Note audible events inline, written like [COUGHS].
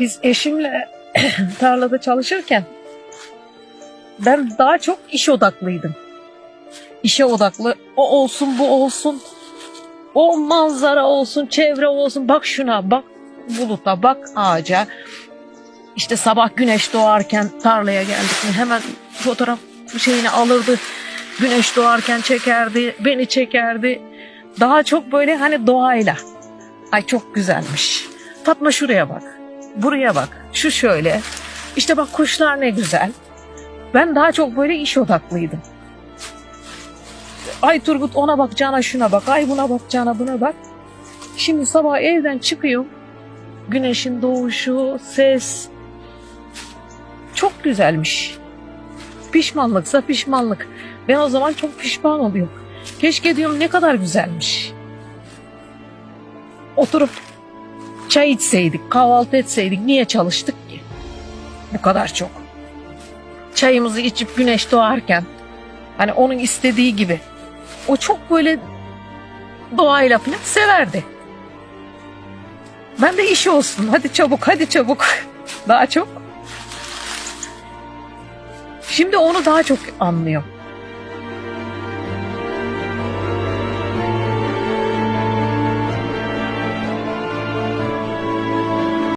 Biz eşimle [COUGHS] tarlada çalışırken ben daha çok iş odaklıydım. İşe odaklı. O olsun, bu olsun. O manzara olsun, çevre olsun. Bak şuna, bak buluta, bak ağaca. İşte sabah güneş doğarken tarlaya geldik mi hemen fotoğraf şeyini alırdı. Güneş doğarken çekerdi, beni çekerdi. Daha çok böyle hani doğayla. Ay çok güzelmiş. Fatma şuraya bak. Buraya bak. Şu şöyle. İşte bak kuşlar ne güzel. Ben daha çok böyle iş odaklıydım. Ay Turgut ona bak cana şuna bak. Ay buna bak cana buna bak. Şimdi sabah evden çıkıyorum. Güneşin doğuşu, ses. Çok güzelmiş. Pişmanlıksa pişmanlık. Ben o zaman çok pişman oluyorum. Keşke diyorum ne kadar güzelmiş. Oturup çay içseydik, kahvaltı etseydik niye çalıştık ki? Bu kadar çok. Çayımızı içip güneş doğarken hani onun istediği gibi o çok böyle doğayla falan severdi. Ben de iş olsun. Hadi çabuk, hadi çabuk. Daha çok. Şimdi onu daha çok anlıyor.